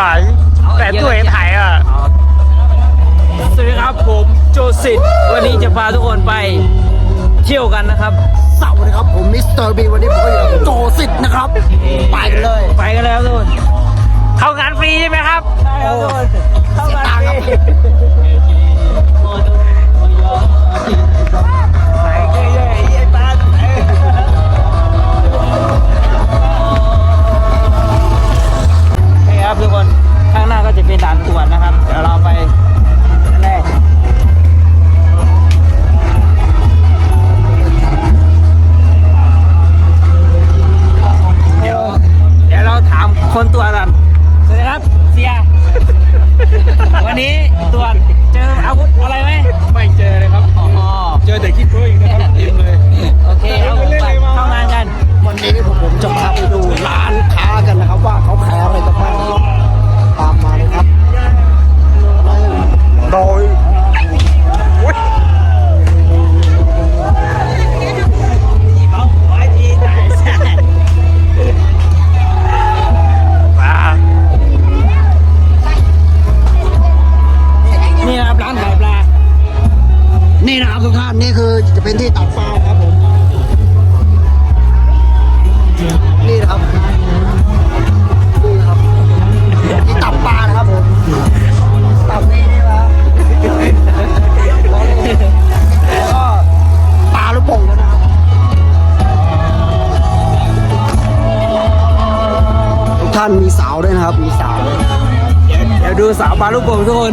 ว่ะแต่ตัวเองถ่ายอะสวัสดีครับผมโจสิตวันนี้จะพาทุกคนไปเที่ยวกันนะครับ สวัสดีครับผมมิสเตอร์บีวันนี้ผมก็อยู่กับโจสิทธิ์นะครับ ไปกันเลย ไปกันแล้วทุกคนเข้างานฟรีใช่ไหมครับใช่ครับทุกคนเข้ามาตังค์ครั มีสาวด้วยนะครับ มีสาวด้วยเดี๋ยวดูสาวปลาลูกโป่งทุกคน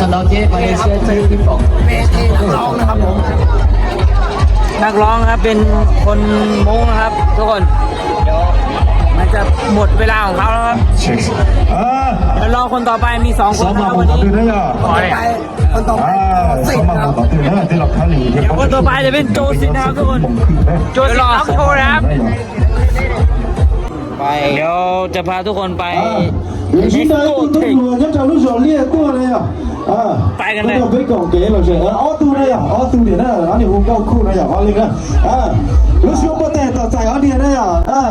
我想到街把一些这一顶 เวทีนักร้องนะครับผม นักร้องนะครับเป็นคนมงนะครับ ทุกคน เดี๋ยวมันจะหมดเวลาของเขาแล้วครับ 啊， เดี๋ยวรอคนต่อไปมีสองคน 扫 นะค 码 รับ 我 วัน 答 นี้ 对了呀！ ไปคนต่อไป 啊， สิ 扫 บ 码 นะครับ 我答对了，这老看你。 เดี๋ยวคนต่อไปจะเป็นโจสินนะครับทุกคน โจสิทธิ์ล็อกโชว์นะครับ ไปเดี๋ยวจะพาทุกคนไป 有些的一定路人家路上列过了呀， ไปกันเลยต้อไปกองเก๋เราใช่อเออออตูนะอย่าออตูเดี๋ยวนะอันนี้ผมก้าคู่นะอย่าออลิงนะอ่าแล้วช่ว่าแต่ต่อใจออเดียนะอย่าเออ